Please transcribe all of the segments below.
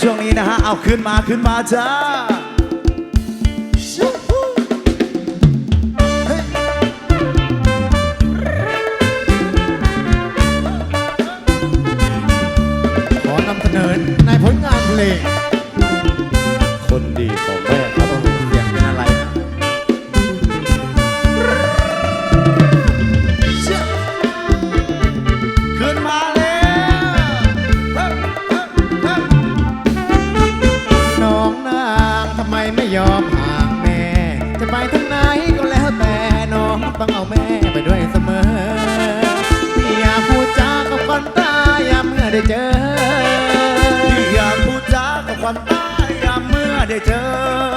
ช่วงนี้นะฮะ เอาขึ้นมาขึ้นมาจ้าขอนำเสนอในผลงานเพลงคนดีของแม่ ไหนก็แล้วแต่น้องต้องเอาแม่ไปด้วยเสมอพี่อยากพูดจากับคนตายามเมื่อได้เจอ พี่อยากพูดจากับควันตายยามเมื่อได้เจอ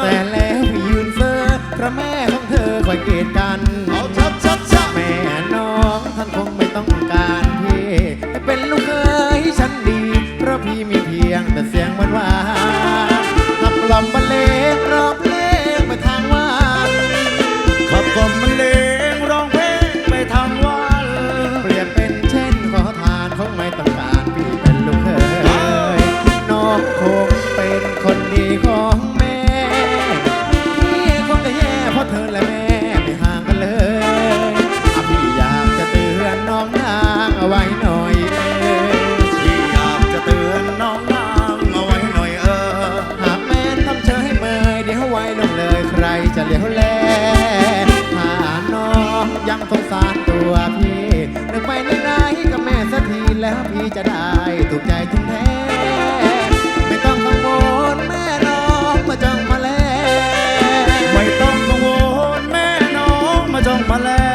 แต่แล้วพี่ยืนเฟ้อเพราะแม่ของเธอคอยเกลียดกัน เอาชัดชัดชัดแม่น้องท่านคงไม่ต้องการพี่ให้เป็นลูกเคยฉันดี เพราะพี่มีเพียงแต่เสียงหวานหวานขับกล่อมบรรเลงร้อง ใครจะเลี้ยวแลหาน้องยังสงสารตัวพี่นึกไปนึกไหนกับแม่สักทีแล้วพี่จะได้ถูกใจถึงแท้ ไม่ต้องกังวลแม่น้องมาจ้องมาแลไม่ต้องกังวลแม่น้องมาจ้องมาแลไ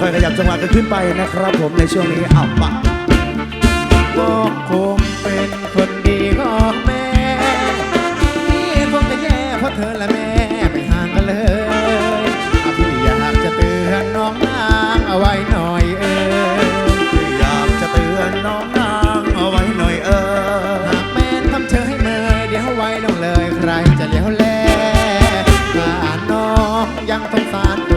ค่อยขยับจังหวะกันขึ้นไปนะครับ ผมในช่วงนี้เอาปะก็คงเป็นคนดีของแม่พี่คงจะแย่เพราะเธอและแม่ไม่ห่างกันเลยอะพี่อยากจะเตือนน้องนางเอาไว้หน่อยเออพี่อยากจะเตือนน้องนางเอาไว้หน่อยเออหากแม่ทำเชยให้เมยเดี๋ยวไว้ลงเลยใครจะเลี้ยวแลถ้าน้องยังสงสาร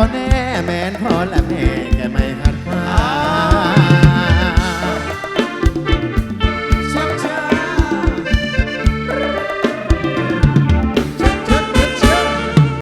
ขอแน่แมนพอและแม่แกไม่ให้